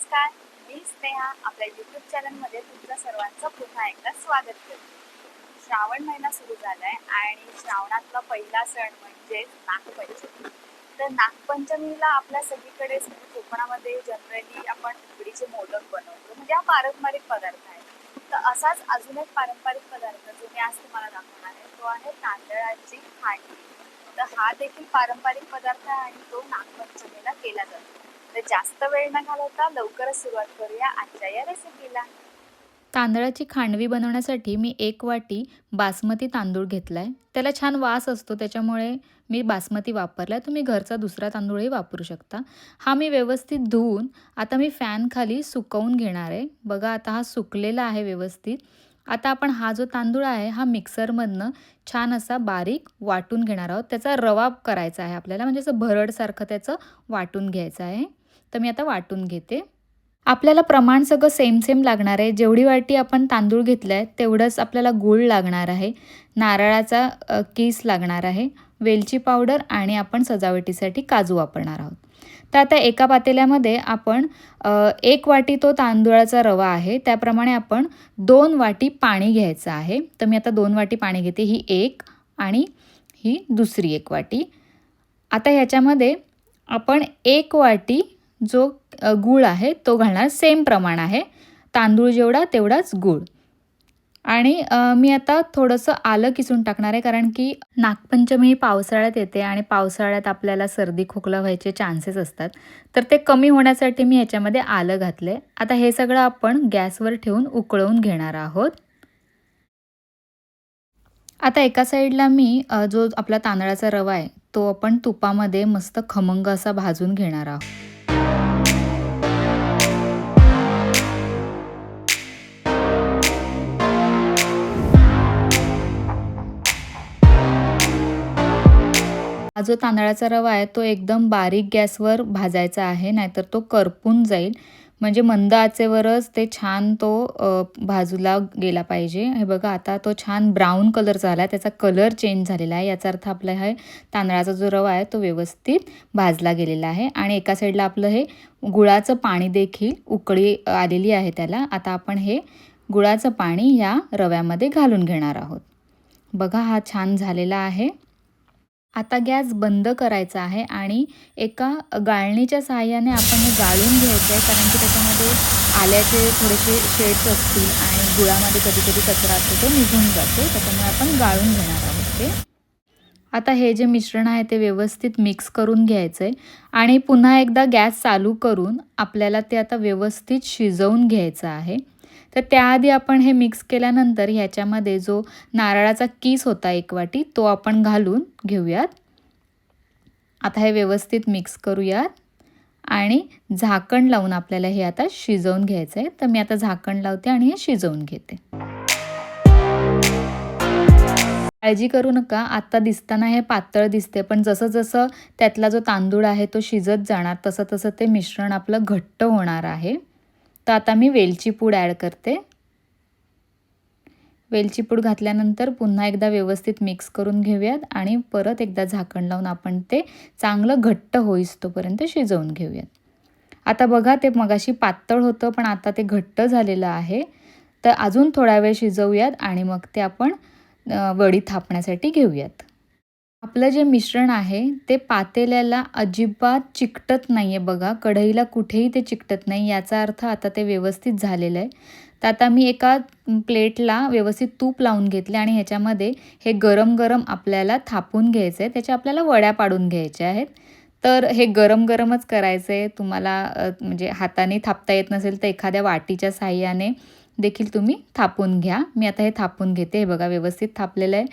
नमस्कार मी स्नेहा. आपल्या युट्यूब चॅनलमध्ये तुमचं सर्वांचं पुन्हा एकदा स्वागत करते. श्रावण महिना सुरू झालाय आणि श्रावणातला पहिला सण म्हणजे नागपंचमी. तर नागपंचमीला आपल्या सगळीकडे कोकणामध्ये जनरली आपण उकडीचे मोदक बनवतो. म्हणजे हा पारंपरिक पदार्थ आहे. तर असाच अजून एक पारंपरिक पदार्थ जो मी आज तुम्हाला दाखवणार आहे तो आहे तांदळाची खांडी तर हा देखील पारंपरिक पदार्थ आहे आणि तो नागपंचमीला केला जातो. तर जास्त वेळ न घालवता लवकरच सुरुवात करूया आजच्या या रेसिपीला तांदळाची खांडवी बनवण्यासाठी मी एक वाटी बासमती तांदूळ घेतला आहे त्याला छान वास असतो त्याच्यामुळे मी बासमती वापरला आहे तुम्ही घरचा दुसरा तांदूळही वापरू शकता. हा मी व्यवस्थित धुवून आता मी फॅनखाली सुकवून घेणार आहे. बघा आता हा सुकलेला आहे व्यवस्थित. आता आपण हा जो तांदूळ आहे हा मिक्सरमधनं छान असा बारीक वाटून घेणार आहोत. त्याचा रवा करायचा आहे आपल्याला. म्हणजे असं भरडसारखं त्याचं वाटून घ्यायचं आहे. तर मी आता वाटून घेते. आपल्याला प्रमाण सगळं सेम सेम लागणार आहे. जेवढी वाटी आपण तांदूळ घेतला आहे तेवढंच आपल्याला गूळ लागणार आहे. नारळाचा अ, किस लागणार आहे. वेलची पावडर आणि आपण सजावटीसाठी काजू वापरणार आहोत. तर आता एका पातेल्यामध्ये आपण एक वाटी तो तांदूळाचा रवा आहे. त्याप्रमाणे आपण दोन वाटी पाणी घ्यायचं आहे. तर मी आता दोन वाटी पाणी घेते. ही एक आणि ही दुसरी एक वाटी. आता ह्याच्यामध्ये आपण एक वाटी जो गूळ आहे तो घालणार सेम प्रमाण आहे. तांदूळ जेवढा तेवढाच गूळ. आणि मी आता थोडंसं आलं किसून टाकणार आहे कारण की नागपंचमी ही पावसाळ्यात येते आणि पावसाळ्यात आपल्याला सर्दी खोकला व्हायचे चान्सेस असतात. तर ते कमी होण्यासाठी मी ह्याच्यामध्ये आलं घातले आता हे सगळं आपण गॅसवर ठेवून उकळवून घेणार आहोत. आता एका साईडला मी जो आपला तांदळाचा रवा आहे तो आपण तुपामध्ये मस्त खमंग असा भाजून घेणार आहोत. हा जो तांदळाचा रवा आहे तो एकदम बारीक गॅसवर भाजायचा आहे नाहीतर तो करपून जाईल. म्हणजे मंद आचेवरच ते छान तो भाजूला गेला पाहिजे. हे बघा आता तो छान ब्राऊन कलर झाला आहे त्याचा कलर चेंज झालेला आहे. याचा अर्थ आपला हे तांदळाचा जो रवा आहे तो व्यवस्थित भाजला गेलेला आहे. आणि एका साईडला आपलं हे गुळाचं पाणी देखील उकळी आलेली आहे त्याला. आता आपण हे गुळाचं पाणी या रव्यामध्ये घालून घेणार आहोत. बघा हा छान झालेला आहे. आता गॅस बंद करायचा आहे आणि एका गाळणीच्या सहाय्याने आपण हे गाळून घ्यायचं आहे कारण की त्याच्यामध्ये आल्याचे थोडेसे शेड्स असतील आणि गुळामध्ये कधी कधी कचरा असतो तो निघून जातो. त्याच्यामुळे आपण गाळून घेणार आहोत ते. आता हे जे मिश्रण आहे ते व्यवस्थित मिक्स करून घ्यायचं आहे आणि पुन्हा एकदा गॅस चालू करून आपल्याला ते आता व्यवस्थित शिजवून घ्यायचं आहे. तर त्याआधी आपण हे मिक्स केल्यानंतर ह्याच्यामध्ये जो नारळाचा कीस होता एक वाटी तो आपण घालून घेऊयात. आता हे व्यवस्थित मिक्स करूयात. आणि झाकण लावून आपल्याला हे आता शिजवून घ्यायचं आहे तर मी आता झाकण लावते आणि हे शिजवून घेते. काळजी करू नका. आत्ता दिसताना हे पातळ दिसते पण जसं जसं त्यातला जो तांदूळ आहे तो शिजत जाणार तसं तसं ते मिश्रण आपलं घट्ट होणार आहे. तर आता मी वेलची पूड ॲड करते. वेलची पूड घातल्यानंतर पुन्हा एकदा व्यवस्थित मिक्स करून घेऊयात आणि परत एकदा झाकण लावून आपण ते चांगलं घट्ट होईस तोपर्यंत शिजवून घेऊयात. आता बघा ते मगाशी पातळ होतं पण आता ते घट्ट झालेलं आहे. तर अजून थोडा वेळ शिजवूयात आणि मग ते आपण वडी थापण्यासाठी घेऊयात. आपलं जे मिश्रण आहे ते पातेल्याला अजिबात चिकटत नाही आहे बघा. कढईला कुठेही ते चिकटत नाही. याचा अर्थ आता ते व्यवस्थित झालेलं आहे. तर आता मी एका प्लेटला व्यवस्थित तूप लावून घेतले आणि ह्याच्यामध्ये हे गरम गरम आपल्याला थापून घ्यायचं आहे त्याच्या आपल्याला वड्या पाडून घ्यायच्या आहेत. तर हे गरम गरमच करायचं आहे तुम्हाला म्हणजे हाताने थापता येत नसेल तर एखाद्या वाटीच्या साह्याने देखील तुम्ही थापून घ्या. मी आता हे थापून घेते. हे बघा व्यवस्थित थापलेलं आहे.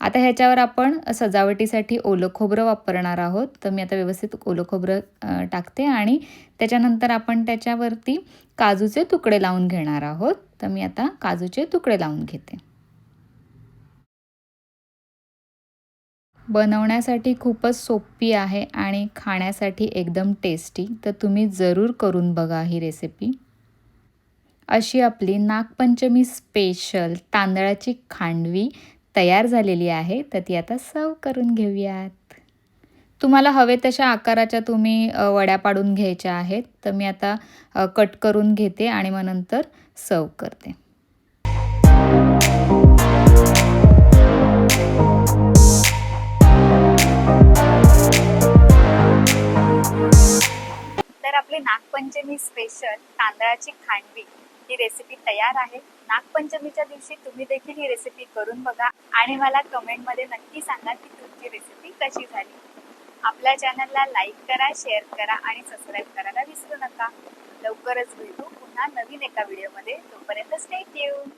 आता ह्याच्यावर आपण सजावटीसाठी ओलं खोबरं वापरणार आहोत. तर मी आता व्यवस्थित ओलं खोबरं टाकते आणि त्याच्यानंतर आपण त्याच्यावरती काजूचे तुकडे लावून घेणार आहोत. तर मी आता काजूचे तुकडे लावून घेते. बनवण्यासाठी खूपच सोपी आहे आणि खाण्यासाठी एकदम टेस्टी तर तुम्ही जरूर करून बघा ही रेसिपी अशी आपली नागपंचमी स्पेशल तांदळाची खांडवी तयार झालेली आहे. तर ती आता सर्व करून घेऊयात. तुम्हाला हवे तशा आकाराच्या तुम्ही वड्या पाडून घ्यायच्या आहेत. तर मी आता कट करून घेते आणि मग नंतर सर्व करते. तर आपली नागपंचमी स्पेशल तांदळाची खांडवी. ही रेसिपी तयार आहे. नागपंचमीच्या दिवशी तुम्ही देखील ही रेसिपी करून बघा आणि मला कमेंटमध्ये नक्की सांगा की तुमची रेसिपी कशी झाली. आपल्या चॅनलला लाईक करा शेअर करा आणि सबस्क्राईब करायला विसरू नका. लवकरच भेटू पुन्हा नवीन एका व्हिडिओमध्ये तोपर्यंत स्टे ट्यून